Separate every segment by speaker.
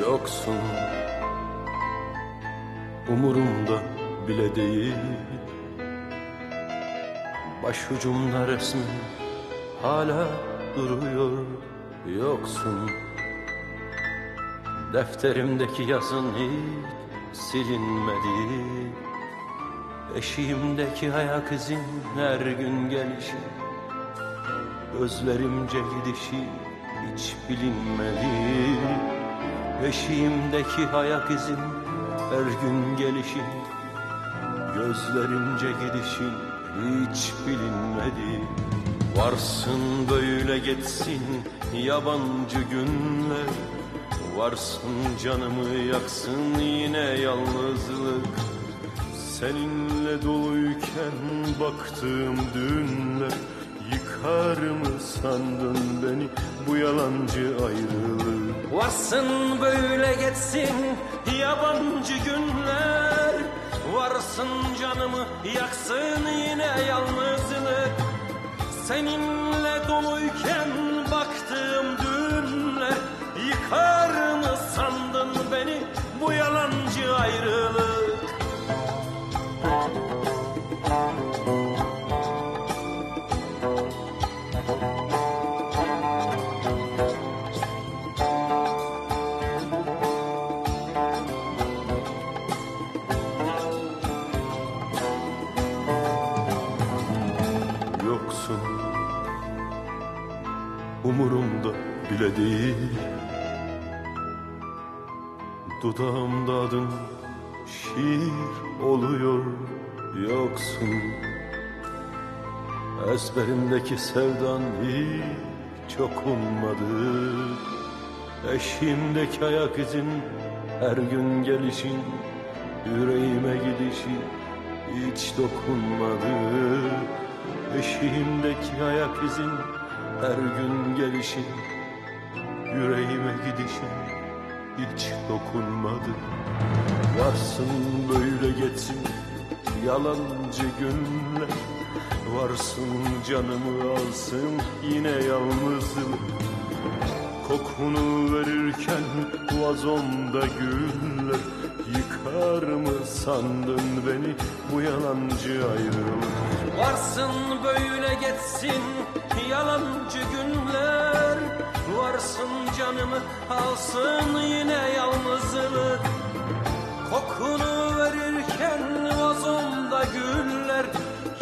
Speaker 1: yoksun. Umurumda bile değil. Başucumda resmin hala duruyor. Yoksun. Defterimdeki yazın hiç silinmedi. Eşiğimdeki ayak izin her gün gelişi. Gözlerimce gidişi hiç bilinmedi Eşiğimdeki ayak izin her gün gelişi Gözlerimce gidişin hiç bilinmedi. Varsın böyle geçsin yabancı günler. Varsın canımı yaksın yine yalnızlık. Seninle doluyken baktığım dünler. Yıkar mı sandın beni bu yalancı ayrılık Varsın böyle geçsin yabancı günler. Varsın canımı yaksın yine yalnızlık. Seninle doluyken Yoksun Umurumda bile değil. Dudağımda adın şiir oluyor Yoksun. Ezberimdeki sevdan hiç okunmadı. Eşiğimdeki ayak izin her gün gelişin Yüreğime gidişi hiç dokunmadı Eşiğimdeki ayak izin her gün gelişin Yüreğime gidişin hiç dokunmadı. Varsın böyle geçsin yalancı günler Varsın canımı alsın yine yalnızlık Kokunu verirken vazomda güller Yıkar mı sandın beni bu yalancı ayrılık? Varsın böyle geçsin yalancı günler. Varsın canımı alsın yine yalnızlık. Kokunu verirken vazomda güller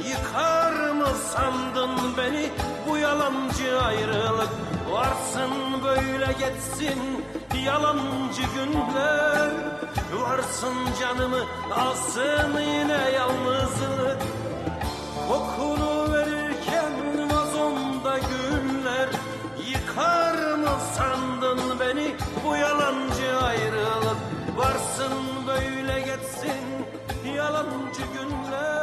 Speaker 1: Yıkar mı sandın beni bu yalancı ayrılık Varsın böyle geçsin yalancı günler. Varsın canımı alsın yine yalnızlık. Kokunu verirken vazomda güller. Yıkar mı sandın beni bu yalancı ayrılık? Varsın böyle geçsin yalancı günler